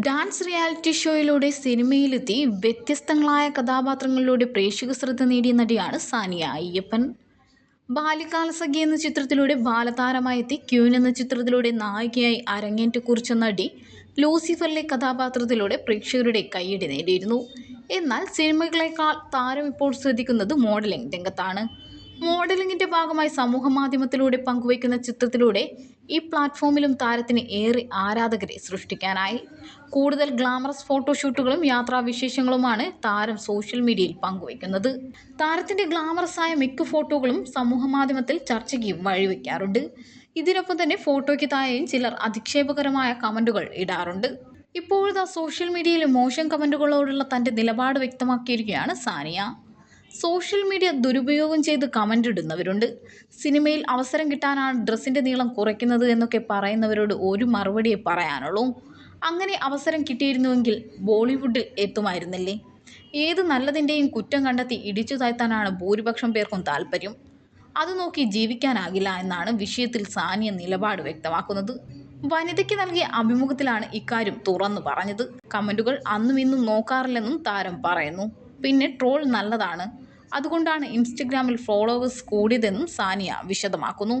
Dance reality ഷോയിലൂടെ സിനിമയിലെത്തി വ്യത്യസ്തങ്ങളായ കഥാപാത്രങ്ങളിലൂടെ പ്രേക്ഷക ശ്രദ്ധ നേടിയ നടിയാണ് സാനിയ അയ്യപ്പൻ. ബാല്യകാലസഖി എന്ന ചിത്രത്തിലൂടെ ബാലതാരമായി എത്തി. ക്യൂൻ എന്ന ചിത്രത്തിലൂടെ നായികയായി അരങ്ങേറ്റ് കുറിച്ച നടി ലൂസിഫറിലെ കഥാപാത്രത്തിലൂടെ പ്രേക്ഷകരുടെ കയ്യടി നേടിയിരുന്നു. എന്നാൽ സിനിമകളെക്കാൾ താരം ഇപ്പോൾ ശ്രദ്ധിക്കുന്നത് മോഡലിംഗ് രംഗത്താണ്. മോഡലിംഗിന്റെ ഭാഗമായി സമൂഹമാധ്യമത്തിലൂടെ പങ്കുവയ്ക്കുന്ന ചിത്രത്തിലൂടെ ഈ പ്ലാറ്റ്ഫോമിലും താരത്തിന് ഏറെ ആരാധകരെ സൃഷ്ടിക്കാനായി. കൂടുതൽ ഗ്ലാമറസ് ഫോട്ടോഷൂട്ടുകളും യാത്രാവിശേഷങ്ങളുമാണ് താരം സോഷ്യൽ മീഡിയയിൽ പങ്കുവയ്ക്കുന്നത്. താരത്തിന്റെ ഗ്ലാമറസ് ആയ മിക്ക ഫോട്ടോകളും സമൂഹമാധ്യമത്തിൽ ചർച്ചയ്ക്ക് വഴിവെക്കാറുണ്ട്. ഇതിനൊപ്പം തന്നെ ഫോട്ടോയ്ക്ക് താഴെയും ചിലർ അധിക്ഷേപകരമായ കമന്റുകൾ ഇടാറുണ്ട്. ഇപ്പോഴത്തെ സോഷ്യൽ മീഡിയയിൽ മോശം കമന്റുകളോടുള്ള തന്റെ നിലപാട് വ്യക്തമാക്കിയിരിക്കുകയാണ് സാനിയ. സോഷ്യൽ മീഡിയ ദുരുപയോഗം ചെയ്ത് കമന്റ് ഇടുന്നവരുണ്ട്. സിനിമയിൽ അവസരം കിട്ടാനാണ് ഡ്രസ്സിന്റെ നീളം കുറയ്ക്കുന്നത് എന്നൊക്കെ പറയുന്നവരോട് ഒരു മറുപടിയെ പറയാനുള്ളൂ. അങ്ങനെ അവസരം കിട്ടിയിരുന്നുവെങ്കിൽ ബോളിവുഡിൽ എത്തുമായിരുന്നില്ലേ? ഏത് നല്ലതിന്റെയും കുറ്റം കണ്ടെത്തി ഇടിച്ചു താഴ്ത്താനാണ് ഭൂരിപക്ഷം പേർക്കും താല്പര്യം. അത് നോക്കി ജീവിക്കാനാകില്ല എന്നാണ് വിഷയത്തിൽ സാനിയ നിലപാട് വ്യക്തമാക്കുന്നത്. വനിതയ്ക്ക് നൽകിയ അഭിമുഖത്തിലാണ് ഇക്കാര്യം തുറന്നു പറഞ്ഞത്. കമന്റുകൾ അന്നും ഇന്നും നോക്കാറില്ലെന്നും താരം പറയുന്നു. പിന്നെ ട്രോൾ നല്ലതാണ്. അതുകൊണ്ടാണ് ഇൻസ്റ്റഗ്രാമിൽ ഫോളോവേഴ്സ് കൂടിയതെന്നും സാനിയ വിശദമാക്കുന്നു.